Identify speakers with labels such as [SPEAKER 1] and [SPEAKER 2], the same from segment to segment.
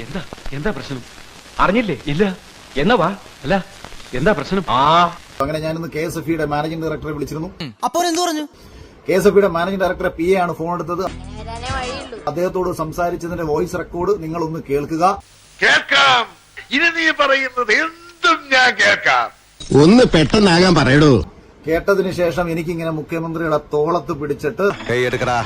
[SPEAKER 1] എന്താ? എന്താ പ്രശ്നം? അറിഞ്ഞില്ലേ? ഇല്ല. എന്നാ വാ. അല്ല എന്താ പ്രശ്നം? ആ.
[SPEAKER 2] അങ്ങനെ ഞാനിന്ന് കെ എസ് എഫ് ഇയുടെ മാനേജിംഗ് ഡയറക്ടറെ വിളിച്ചിരുന്നു.
[SPEAKER 3] അപ്പോൾ എന്തു പറഞ്ഞു?
[SPEAKER 2] കെ എസ് എഫ് ഇയുടെ മാനേജിംഗ് ഡയറക്ടറെ പി എ ആണ് ഫോൺ എടുത്തത്. അദ്ദേഹത്തോട് സംസാരിച്ചതിന്റെ വോയിസ് റെക്കോർഡ് നിങ്ങൾ ഒന്ന് കേൾക്കുക.
[SPEAKER 4] കേൾക്കാം. ഇനി നീ പറയുന്നത് എന്തും ഞാൻ കേൾക്കാം.
[SPEAKER 5] ഒന്ന് പെട്ടെന്നാകാൻ പറയടോ.
[SPEAKER 2] കേട്ടതിന് ശേഷം എനിക്കിങ്ങനെ മുഖ്യമന്ത്രിയുടെ തോളത്ത് പിടിച്ചിട്ട്
[SPEAKER 5] കൈ എടുക്കടാ.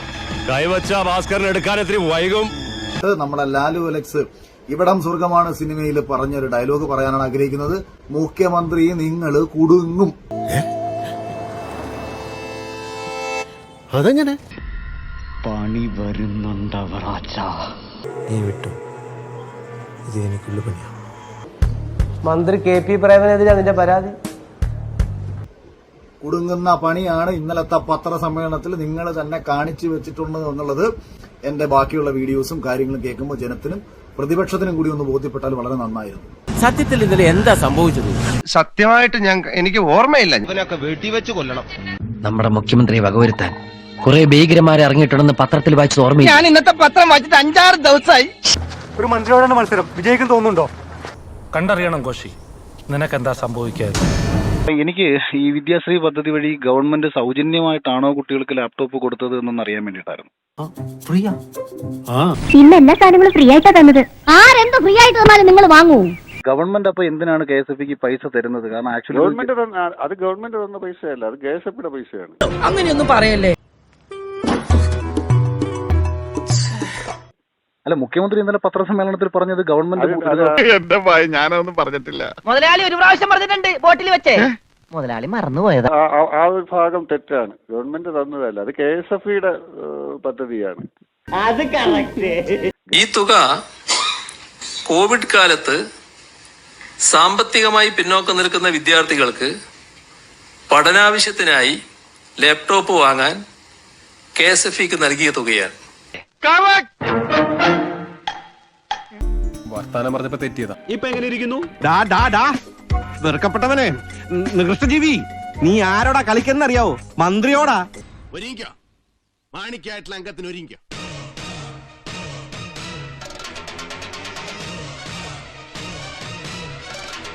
[SPEAKER 6] കൈവച്ച ഭാസ്കരൻ എടുക്കാൻ ഇത്തിരി വൈകും.
[SPEAKER 2] നമ്മുടെ ലാലു അലക്സ് ഇവിടം സ്വർഗമാണ് സിനിമയിൽ പറഞ്ഞൊരു ഡയലോഗ് പറയാനാണ് ആഗ്രഹിക്കുന്നത്. മുഖ്യമന്ത്രി നിങ്ങൾ കുടുങ്ങും.
[SPEAKER 5] അതെങ്ങനെ?
[SPEAKER 1] പണി വരുന്നുണ്ടവറാച്ച
[SPEAKER 3] നീ വിട്ടു. ഇത് എനിക്കുള്ള പണിയാണ്
[SPEAKER 7] മന്ത്രി കെ പി പ്രേമനെതിരെ അതിന്റെ പരാതി?
[SPEAKER 2] കുടുങ്ങുന്ന പണിയാണ് ഇന്നലത്തെ പത്രസമ്മേളനത്തിൽ നിങ്ങൾ തന്നെ കാണിച്ചു വെച്ചിട്ടുണ്ട് എന്നുള്ളത് എന്റെ ബാക്കിയുള്ള വീഡിയോസും കാര്യങ്ങളും കേൾക്കുമ്പോൾ ജനത്തിനും പ്രതിപക്ഷത്തിനും കൂടി ഒന്ന് ബോധ്യപ്പെട്ടാൽ വളരെ നന്നായിരുന്നു.
[SPEAKER 3] സത്യത്തിൽ ഇന്നലെ എന്താ സംഭവിച്ചത്?
[SPEAKER 8] സത്യമായിട്ട് ഞാൻ എനിക്ക് ഓർമ്മയില്ല.
[SPEAKER 9] നമ്മുടെ മുഖ്യമന്ത്രി വകവരുത്താൻ കുറെ ഭീകരമാരെ ഇറങ്ങിയിട്ടുണ്ടെന്ന് പത്രത്തിൽ വായിച്ചത് ഓർമ്മയില്ല.
[SPEAKER 8] ഞാൻ ഇന്നത്തെ പത്രം വായിച്ചിട്ട് അഞ്ചാറ് ദിവസമായി.
[SPEAKER 6] ഒരു മന്ത്രിയോടാണ് മത്സരം. വിജയിക്കും തോന്നുന്നുണ്ടോ? കണ്ടറിയണം കോശി. നിനക്കെന്താ സംഭവിക്കാതെ
[SPEAKER 10] എനിക്ക് ഈ വിദ്യാശ്രീ പദ്ധതി വഴി ഗവൺമെന്റ് സൗജന്യമായിട്ടാണോ കുട്ടികൾക്ക് ലാപ്ടോപ്പ് കൊടുത്തത് എന്നൊന്ന് അറിയാൻ വേണ്ടിയിട്ടായിരുന്നു
[SPEAKER 11] എല്ലാ സാധനങ്ങളും ഫ്രീ ആയിട്ടാ തന്നത്? ആരെന്ത് ഫ്രീ ആയിട്ട് തന്നാലും നിങ്ങൾ വാങ്ങൂ.
[SPEAKER 10] ഗവൺമെന്റ് അപ്പൊ എന്തിനാണ് കെ എസ് എഫ് പൈസ തരുന്നത്? കാരണം ആക്ച്വലി ഗവൺമെന്റ്
[SPEAKER 4] അത് ഗവൺമെന്റ് തന്ന പൈസയല്ല അത് കെ എസ് എഫ് പൈസയാണ്.
[SPEAKER 3] അങ്ങനെയൊന്നും പറയല്ലേ?
[SPEAKER 10] അല്ല മുഖ്യമന്ത്രി ഇന്നലെ പത്രസമ്മേളനത്തിൽ പറഞ്ഞത് ഗവൺമെന്റ്
[SPEAKER 4] എന്റെ ഭയ ഞാനൊന്നും പറഞ്ഞിട്ടില്ല.
[SPEAKER 7] മുതലാളി ഒരു പ്രാവശ്യം പറഞ്ഞിട്ടുണ്ട് ബോട്ടിൽ വെച്ചേ. മുതലാളി മറന്നുപോയത്.
[SPEAKER 4] ആ ഒരു ഭാഗം തെറ്റാണ്. ഗവൺമെന്റ് തന്നതല്ല അത് കെ എസ് എഫ് ഇയുടെ പദ്ധതിയാണ്.
[SPEAKER 12] ഈ തുക കോവിഡ് കാലത്ത് സാമ്പത്തികമായി പിന്നോക്കം നിൽക്കുന്ന വിദ്യാർത്ഥികൾക്ക് പഠനാവശ്യത്തിനായി ലാപ്ടോപ്പ് വാങ്ങാൻ കെ എസ് എഫ് ഇക്ക് നൽകിയ തുകയാണ്.
[SPEAKER 6] വർത്താനം പറഞ്ഞപ്പോ തെറ്റിയതാ.
[SPEAKER 5] ഇപ്പൊ എങ്ങനെ ഇരിക്കുന്നു? ഡാ ഡാ ഡാ. വെറുക്കപ്പെട്ടവനെ. നികൃഷ്ടജീവി. നീ ആരോടാ കളിക്കുന്നറിയാവോ? മന്ത്രിയോടാ. ഒരുങ്ങിക്കോ. മാണിക്കായിട്ടുള്ള അംഗത്തിന് ഒരുങ്ങിക്കോ.